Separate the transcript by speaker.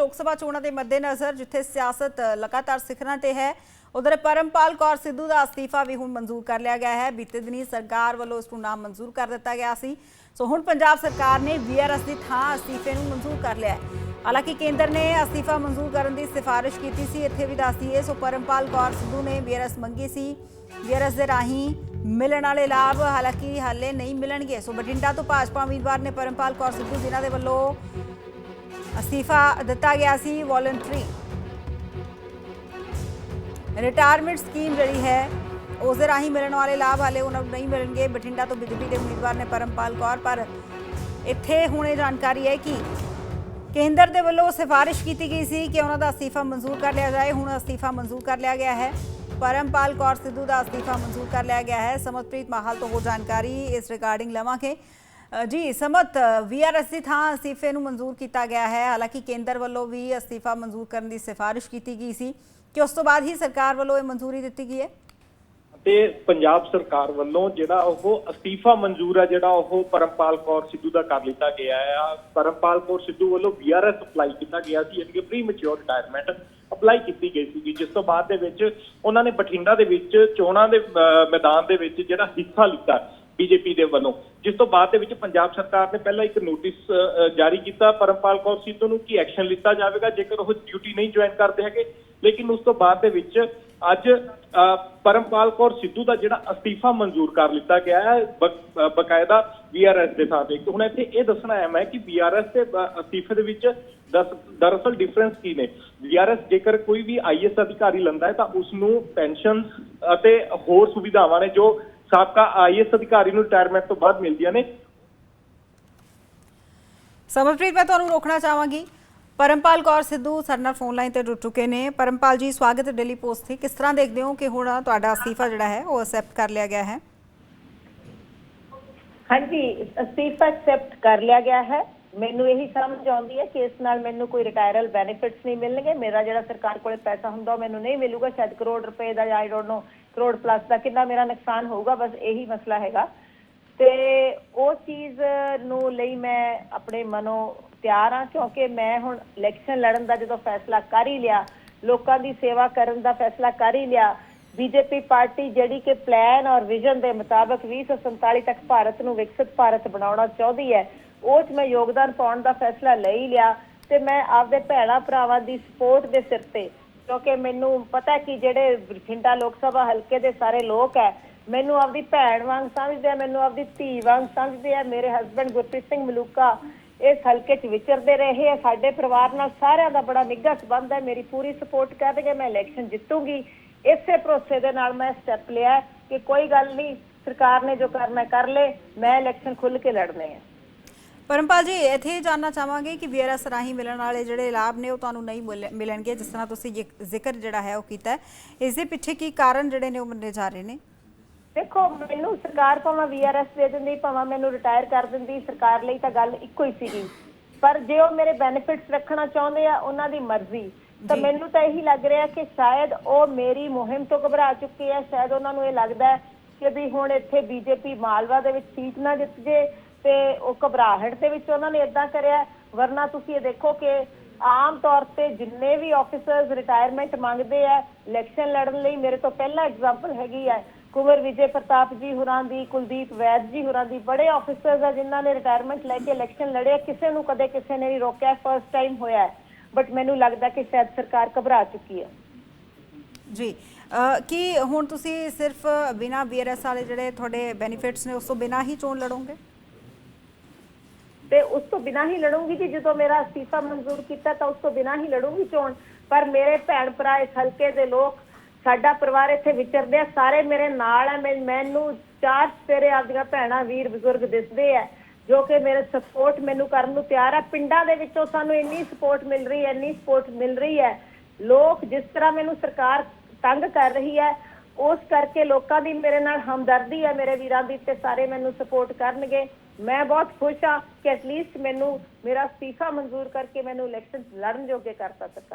Speaker 1: ਲੋਕ ਸਭਾ ਚੋਣਾਂ ਦੇ ਮੱਦੇਨਜ਼ਰ, ਜਿੱਥੇ ਸਿਆਸਤ ਲਗਾਤਾਰ ਸਿਖਰਾਂ ਤੇ ਹੈ, ਉਧਰ ਪਰਮਪਾਲ ਕੌਰ ਸਿੱਧੂ ਦਾ ਅਸਤੀਫਾ ਵੀ ਹੁਣ ਮਨਜ਼ੂਰ ਕਰ ਲਿਆ ਗਿਆ ਹੈ। ਬੀਤੇ ਦਿਨੀ ਸਰਕਾਰ ਵੱਲੋਂ ਇਸ ਨੂੰ ਨਾਮ ਮਨਜ਼ੂਰ ਕਰ ਦਿੱਤਾ ਗਿਆ ਸੀ। ਸੋ ਹੁਣ ਪੰਜਾਬ ਸਰਕਾਰ ਨੇ ਵੀਆਰਐਸ ਦੀ ਥਾਂ ਅਸਤੀਫੇ ਨੂੰ ਮਨਜ਼ੂਰ ਕਰ ਲਿਆ ਹੈ। ਹਾਲਾਂਕਿ ਕੇਂਦਰ ਨੇ ਅਸਤੀਫਾ ਮਨਜ਼ੂਰ ਕਰਨ ਦੀ ਸਿਫਾਰਿਸ਼ ਕੀਤੀ ਸੀ, ਇੱਥੇ ਵੀ ਦੱਸ ਦਈਏ ਸੋ ਪਰਮਪਾਲ ਕੌਰ ਸਿੱਧੂ ਨੇ ਵੀਆਰਐਸ ਮੰਗੀ ਸੀ। ਵੀਆਰਐਸ ਦੇ ਰਾਹੀਂ ਮਿਲਣ ਵਾਲੇ ਲਾਭ ਹਾਲਾਂਕਿ ਹਾਲੇ ਨਹੀਂ ਮਿਲਣਗੇ। ਸੋ ਬਠਿੰਡਾ ਤੋਂ ਭਾਜਪਾ ਉਮੀਦਵਾਰ ਨੇ ਪਰਮਪਾਲ ਕੌਰ ਸਿੱਧੂ ਜਿਨ੍ਹਾਂ ਦੇ ਵੱਲੋਂ ਅਸਤੀਫਾ ਦਿੱਤਾ ਗਿਆ ਸੀ ਵੋਲੰਟਰੀ ਰਿਟਾਇਰਮੈਂਟ ਸਕੀਮ ਜਿਹੜੀ ਹੈ, ਉਸ ਦੇ ਰਾਹੀਂ ਮਿਲਣ ਵਾਲੇ ਲਾਭ ਹਾਲੇ ਉਹਨਾਂ ਨੂੰ ਨਹੀਂ ਮਿਲਣਗੇ। ਬਠਿੰਡਾ ਤੋਂ ਬੀਜੇਪੀ ਦੇ ਉਮੀਦਵਾਰ ਨੇ ਪਰਮਪਾਲ ਕੌਰ, ਪਰ ਇੱਥੇ ਹੁਣ ਇਹ ਜਾਣਕਾਰੀ ਹੈ ਕਿ ਕੇਂਦਰ ਦੇ ਵੱਲੋਂ ਸਿਫਾਰਿਸ਼ ਕੀਤੀ ਗਈ ਸੀ ਕਿ ਉਹਨਾਂ ਦਾ ਅਸਤੀਫਾ ਮਨਜ਼ੂਰ ਕਰ ਲਿਆ ਜਾਏ। ਹੁਣ ਅਸਤੀਫਾ ਮਨਜ਼ੂਰ ਕਰ ਲਿਆ ਗਿਆ ਹੈ। ਪਰਮਪਾਲ ਕੌਰ ਸਿੱਧੂ ਦਾ ਅਸਤੀਫਾ ਮਨਜ਼ੂਰ ਕਰ ਲਿਆ ਗਿਆ ਹੈ। ਸਮਤਪ੍ਰੀਤ ਮਾਹਲ ਤੋਂ ਹੋਰ ਜਾਣਕਾਰੀ ਇਸ ਰਿਗਾਰਡਿੰਗ ਲਵਾਂਗੇ। ਜੀ, ਸਮਤ ਵੀਆਰਐਸ ਦੀ ਥਾਂ ਅਸਤੀਫੇ ਨੂੰ ਮਨਜ਼ੂਰ ਕੀਤਾ ਗਿਆ ਹੈ। ਹਾਲਾਂਕਿ ਕੇਂਦਰ ਵੱਲੋਂ ਵੀ ਅਸਤੀਫਾ ਮਨਜ਼ੂਰ ਕਰਨ ਦੀ ਸਿਫਾਰਿਸ਼ ਕੀਤੀ ਗਈ ਸੀ ਕਿ ਉਸ ਤੋਂ ਬਾਅਦ ਹੀ ਸਰਕਾਰ ਵੱਲੋਂ ਇਹ ਮਨਜ਼ੂਰੀ ਦਿੱਤੀ ਗਈ ਹੈ।
Speaker 2: ਤੇ ਪੰਜਾਬ ਸਰਕਾਰ ਵੱਲੋਂ ਜਿਹੜਾ ਉਹ ਅਸਤੀਫਾ ਮਨਜ਼ੂਰ ਹੈ, ਜਿਹੜਾ ਉਹ ਪਰਮਪਾਲ ਕੌਰ ਸਿੱਧੂ ਦਾ ਕਰ ਲਿੱਤਾ ਗਿਆ ਆ ਪਰਮਪਾਲ ਕੌਰ ਸਿੱਧੂ ਵੱਲੋਂ ਵੀਆਰਐਸ ਅਪਲਾਈ ਕੀਤਾ ਗਿਆ ਸੀ, ਯਾਨੀ ਕਿ ਪ੍ਰੀ ਮੈਚੁਰ ਰਿਟਾਇਰਮੈਂਟ ਅਪਲਾਈ ਕੀਤੀ ਗਈ ਸੀ ਜਿਸ ਤੋਂ ਬਾਅਦ ਦੇ ਵਿੱਚ ਉਹਨਾਂ ਨੇ ਬਠਿੰਡਾ ਦੇ ਵਿੱਚ ਚੋਣਾਂ ਦੇ ਮੈਦਾਨ ਦੇ ਵਿੱਚ ਜਿਹੜਾ ਹਿੱਸਾ ਲਿੱਤਾ। ਬੀਜੇਪੀ ਦੇ ਵੱਲੋਂ। ਜਿਸ ਤੋਂ ਬਾਅਦ ਦੇ ਵਿੱਚ ਪੰਜਾਬ ਸਰਕਾਰ ਨੇ ਪਹਿਲਾਂ ਇੱਕ ਨੋਟਿਸ ਜਾਰੀ ਕੀਤਾ ਪਰਮਪਾਲ ਕੌਰ ਸਿੱਧੂ ਨੂੰ ਕਿ ਐਕਸ਼ਨ ਲਿੱਤਾ ਜਾਵੇਗਾ ਜੇਕਰ ਉਹ ਡਿਊਟੀ ਨਹੀਂ ਜੁਆਇਨ ਕਰਦੇ ਹੈਗੇ। ਲੇਕਿਨ ਉਸ ਤੋਂ ਬਾਅਦ ਦੇ ਵਿੱਚ ਅੱਜ ਪਰਮਪਾਲ ਕੌਰ ਸਿੱਧੂ ਦਾ ਜਿਹੜਾ ਅਸਤੀਫਾ ਮਨਜ਼ੂਰ ਕਰ ਲਿੱਤਾ ਗਿਆ ਹੈ ਬਕਾਇਦਾ ਵੀਆਰਐਸ ਦੇ ਸਾਥ ਇੱਕ ਹੁਣ ਇੱਥੇ ਇਹ ਦੱਸਣਾ ਹੈ ਮੈਂ ਕਿ ਵੀਆਰਐਸ ਤੇ ਅਹ, ਅਸਤੀਫੇ ਦੇ ਵਿੱਚ ਦਸ- ਦਰਅਸਲ ਡਿਫਰੈਂਸ ਕੀ ਨੇ? ਵੀਆਰਐਸ ਜੇਕਰ ਕੋਈ ਵੀ ਆਈਐਸ ਅਧਿਕਾਰੀ ਲੰਦਾ ਹੈ ਤਾਂ ਉਸ ਨੂੰ ਪੈਨਸ਼ਨ ਅਤੇ ਹੋਰ ਸੁਵਿਧਾਵਾਂ ਨੇ ਜੋ ਸਾਬਕਾ ਆਈਐਸ ਅਧਿਕਾਰੀ ਨੂੰ ਰਿਟਾਇਰਮੈਂਟ ਤੋਂ ਬਾਅਦ ਮਿਲਦੀਆਂ ਨੇ।
Speaker 1: ਸਮਰਪ੍ਰੀਤ ਮੈਂ ਤੁਹਾਨੂੰ ਰੋਕਣਾ ਚਾਹਾਂਗੀ। ਪਰਮਪਾਲ ਕੌਰ ਸਿੱਧੂ ਸਾਡੇ ਨਾਲ ਫੋਨ ਲਾਈਨ ਤੇ ਜੁੜ ਚੁੱਕੇ ਨੇ। ਪਰਮਪਾਲ ਜੀ ਸਵਾਗਤ ਹੈ ਡੇਲੀ ਪੋਸਟ ਤੇ। ਕਿਸ ਤਰ੍ਹਾਂ ਦੇਖਦੇ ਹੋ ਕਿ ਹੁਣ ਤੁਹਾਡਾ ਅਸਤੀਫਾ ਜਿਹੜਾ ਹੈ ਉਹ ਅਸੈਪਟ ਕਰ ਲਿਆ ਗਿਆ ਹੈ?
Speaker 3: ਹਾਂਜੀ ਅਸਤੀਫਾ ਐਕਸੈਪਟ ਕਰ ਲਿਆ ਗਿਆ ਹੈ। ਮੈਨੂੰ ਇਹੀ ਸਮਝ ਆਉਂਦੀ ਹੈ ਕਿ ਇਸ ਨਾਲ ਮੈਨੂੰ ਕੋਈ ਰਿਟਾਇਰਲ ਬੈਨੀਫਿਟਸ ਨਹੀਂ ਮਿਲਣਗੇ। ਮੇਰਾ ਜਿਹੜਾ ਸਰਕਾਰ ਕੋਲੇ ਪੈਸਾ ਹੁੰਦਾ ਉਹ ਮੈਨੂੰ ਨਹੀਂ ਮਿਲੂਗਾ। ਸ਼ਾਇਦ ਕਰੋੜ ਰੁਪਏ ਦਾ I don't know crore plus ਦਾ ਕਿੰਨਾ ਮੇਰਾ ਨੁਕਸਾਨ ਹੋਊਗਾ, ਬਸ ਇਹੀ ਮਸਲਾ ਹੈਗਾ। ਤੇ ਉਹ ਚੀਜ਼ ਨੂੰ ਲਈ ਮੈਂ ਆਪਣੇ ਮਨੋਂ ਤਿਆਰ ਹਾਂ, ਕਿਉਂਕਿ ਮੈਂ ਹੁਣ ਇਲੈਕਸ਼ਨ ਲੜਨ ਦਾ ਜਦੋਂ ਫੈਸਲਾ ਕਰ ਹੀ ਲਿਆ, ਲੋਕਾਂ ਦੀ ਸੇਵਾ ਕਰਨ ਦਾ ਫੈਸਲਾ ਕਰ ਹੀ ਲਿਆ, ਬੀਜੇਪੀ ਪਾਰਟੀ ਜਿਹੜੀ ਕਿ ਪਲਾਨ ਔਰ ਵਿਜ਼ਨ ਦੇ ਮੁਤਾਬਕ 2047 ਤੱਕ ਭਾਰਤ ਨੂੰ ਵਿਕਸਿਤ ਭਾਰਤ ਬਣਾਉਣਾ ਚਾਹੁੰਦੀ ਹੈ ਉਹ 'ਚ ਮੈਂ ਯੋਗਦਾਨ ਪਾਉਣ ਦਾ ਫੈਸਲਾ ਲੈ ਹੀ ਲਿਆ ਤੇ ਮੈਂ ਆਪਦੇ ਭੈਣਾ ਭਰਾਵਾਂ ਦੀ ਸਪੋਰਟ ਦੇ ਸਿਰ ਤੇ, ਕਿਉਂਕਿ ਮੈਨੂੰ ਪਤਾ ਕਿ ਜਿਹੜੇ ਬਠਿੰਡਾ ਲੋਕ ਸਭਾ ਹਲਕੇ ਦੇ ਸਾਰੇ ਲੋਕ ਹੈ, ਮੈਨੂੰ ਆਪਦੀ ਭੈਣ ਵਾਂਗ ਸਮਝਦੇ ਆ, ਮੈਨੂੰ ਆਪਦੀ ਧੀ ਵਾਂਗ ਸਮਝਦੇ ਆ, ਮੇਰੇ ਹਸਬੰਡ ਗੁਰਪ੍ਰੀਤ ਸਿੰਘ ਮਲੂਕਾ ਇਸ ਹਲਕੇ 'ਚ ਵਿਚਰਦੇ ਰਹੇ ਆ, ਸਾਡੇ ਪਰਿਵਾਰ ਨਾਲ ਸਾਰਿਆਂ ਦਾ ਬੜਾ ਨਿੱਘਾ ਸੰਬੰਧ ਹੈ, ਮੇਰੀ ਪੂਰੀ ਸਪੋਰਟ ਕਰਨਗੇ ਮੈਂ ਇਲੈਕਸ਼ਨ ਜਿੱਤੂਗੀ। ਇਸੇ ਭਰੋਸੇ ਦੇ ਨਾਲ ਮੈਂ ਸਟੈਪ ਲਿਆ ਕਿ ਕੋਈ ਗੱਲ ਨਹੀਂ, ਸਰਕਾਰ ਨੇ ਜੋ ਕਰਨਾ ਕਰ ਲੇ, ਮੈਂ ਇਲੈਕਸ਼ਨ ਖੁੱਲ ਕੇ ਲੜਨੇ ਆ।
Speaker 1: ਪਰਮਪਾਲ ਜੀ ਇੱਥੇ ਜਾਨਣਾ ਚਾਹਾਂਗੇ ਕਿ ਵੀਆਰਐਸ ਰਾਹੀਂ ਮਿਲਣ ਵਾਲੇ ਜਿਹੜੇ ਲਾਭ ਨੇ ਉਹ ਤੁਹਾਨੂੰ ਨਹੀਂ ਮਿਲ- ਮਿਲਣਗੇ ਜਿਸ ਤਰ੍ਹਾਂ ਤੁਸੀਂ ਜ਼ਿਕ- ਜ਼ਿਕਰ ਜਿਹੜਾ ਹੈ ਉਹ ਕੀਤਾ ਇਸ ਦੇ ਪਿੱਛੇ ਕੀ ਕਾਰਨ ਜਿਹੜੇ ਨੇ ਉਹ ਮੰਨੇ ਜਾ ਰਹੇ ਨੇ?
Speaker 3: ਦੇਖੋ ਮੈਨੂੰ ਸਰਕਾਰ ਭਾਵੇਂ ਵੀਆਰਐਸ ਦੇ ਦਿੰਦੀ ਭਾਵੇਂ ਮੈਨੂੰ ਰਿਟਾਇਰ ਕਰ ਦਿੰਦੀ ਸਰਕਾਰ ਲਈ ਤਾਂ ਗੱਲ ਇੱਕੋ ਹੀ ਸੀਗੀ। ਪਰ ਜੇ ਉਹ ਮੇਰੇ ਬੈਨੀਫਿਟਸ ਰੱਖਣਾ ਚਾਹੁੰਦੇ ਆ ਉਹਨਾਂ ਦੀ ਮਰਜ਼ੀ। ਤਾਂ। ਮੈਨੂੰ ਤਾਂ ਇਹੀ ਲੱਗ ਰਿਹਾ ਕਿ ਸ਼ਾਇਦ ਉਹ ਮੇਰੀ ਮੁਹਿੰਮ ਤੋਂ ਘਬਰਾ ਚੁੱਕੇ ਆ ਸ਼ਾਇਦ ਉਹਨਾਂ ਨੂੰ ਇਹ ਲੱਗਦਾ ਕਿ ਵੀ ਹੁਣ ਇੱਥੇ ਬੀਜੇਪੀ ਮਾਲਵਾ ਦੇ ਵਿੱਚ ਸੀਟ ਨਾ ਜਿੱਤ ਜੇ। ਤੇ ਉਹ ਘਬਰਾਹਟ ਦੇ ਵਿੱਚ ਉਹਨਾਂ ਨੇ ਇਦਾਂ ਕਰਿਆ, ਵਰਨਾ ਤੁਸੀਂ ਇਹ ਦੇਖੋ ਕਿ ਆਮ ਤੌਰ ਤੇ ਜਿੰਨੇ ਵੀ ਆਫੀਸਰਸ ਰਿਟਾਇਰਮੈਂਟ ਮੰਗਦੇ ਆ ਇਲੈਕਸ਼ਨ ਲੜਨ ਲਈ ਮੇਰੇ ਤੋਂ ਪਹਿਲਾ ਐਗਜ਼ਾਮਪਲ ਹੈਗੀ ਹੈ ਕੁਮਰ ਵਿਜੇ ਪ੍ਰਤਾਪ ਜੀ ਹੁਰਾਂ ਦੀ, ਕੁਲਦੀਪ ਵੈਦ ਜੀ ਹੁਰਾਂ ਦੀ, ਬੜੇ ਆਫੀਸਰਸ ਆ ਜਿਨ੍ਹਾਂ ਨੇ ਰਿਟਾਇਰਮੈਂਟ ਲੈ ਕੇ ਇਲੈਕਸ਼ਨ ਲੜਿਆ। ਕਿਸੇ ਨੂੰ ਕਦੇ ਕਿਸੇ ਨੇ ਨਹੀਂ ਰੋਕਿਆ ਫਰਸਟ ਟਾਈਮ ਹੋਇਆ। ਬਟ ਮੈਨੂੰ ਲੱਗਦਾ ਕਿ ਸ਼ਾਇਦ ਸਰਕਾਰ ਘਬਰਾ ਚੁੱਕੀ ਹੈ
Speaker 1: ਜੀ ਕੀ ਹੁਣ ਤੁਸੀਂ ਸਿਰਫ ਬਿਨਾ ਵੀਆਰਐਸ ਵਾਲੇ ਜਿਹੜੇ ਤੁਹਾਡੇ ਬੈਨੀਫਿਟਸ ਨੇ, ਉਸ ਤੋਂ ਬਿਨਾ ਹੀ ਚੋਣ ਲੜੋਗੇ?
Speaker 3: ਤੇ ਉਸ ਤੋਂ ਬਿਨਾਂ ਹੀ ਲੜੂੰਗੀ ਜੀ ਜਦੋਂ ਮੇਰਾ ਅਸਤੀਫਾ ਮਨਜ਼ੂਰ ਕੀਤਾ ਤਾਂ ਉਸ ਤੋਂ ਬਿਨਾਂ ਹੀ ਲੜੂੰਗੀ ਚੋਣ ਪਰ ਮੇਰੇ ਭੈਣ ਭਰਾ ਇਸ ਹਲਕੇ ਦੇ ਲੋਕ, ਸਾਡਾ ਪਰਿਵਾਰ ਇੱਥੇ ਵਿਚਰਦੇ ਆ, ਸਾਰੇ ਮੇਰੇ ਨਾਲ ਆ ਮੈਨੂੰ ਚਾਰ ਸਵੇਰੇ ਆਪਦੀਆਂ ਭੈਣਾਂ, ਵੀਰ, ਬਜ਼ੁਰਗ ਦਿਸਦੇ ਆ, ਜੋ ਕਿ ਮੇਰੇ ਸਪੋਰਟ ਮੈਨੂੰ ਕਰਨ ਨੂੰ ਤਿਆਰ ਆ। ਪਿੰਡਾਂ ਦੇ ਵਿੱਚੋਂ ਸਾਨੂੰ ਇੰਨੀ ਸਪੋਰਟ ਮਿਲ ਰਹੀ ਹੈ, ਇੰਨੀ ਸਪੋਰਟ ਮਿਲ ਰਹੀ ਹੈ। ਲੋਕ ਜਿਸ ਤਰ੍ਹਾਂ ਮੈਨੂੰ ਸਰਕਾਰ ਤੰਗ ਕਰ ਰਹੀ ਹੈ, ਉਸ ਕਰਕੇ ਲੋਕਾਂ ਦੀ ਮੇਰੇ ਨਾਲ ਹਮਦਰਦੀ ਹੈ, ਮੇਰੇ ਵੀਰਾਂ ਦੀ ਤੇ ਸਾਰੇ ਮੈਨੂੰ ਸਪੋਰਟ ਕਰਨਗੇ। ਮੈਂ ਬਹੁਤ ਖੁਸ਼ ਹਾਂ ਕਿ ਐਟਲੀਸਟ ਮੈਨੂੰ ਮੇਰਾ ਅਸਤੀਫਾ ਮਨਜ਼ੂਰ ਕਰਕੇ ਮੈਨੂੰ ਇਲੈਕਸ਼ਨ ਲੜਨ ਜੋਗੇ ਕਰਤਾ ਸਰਕਾਰ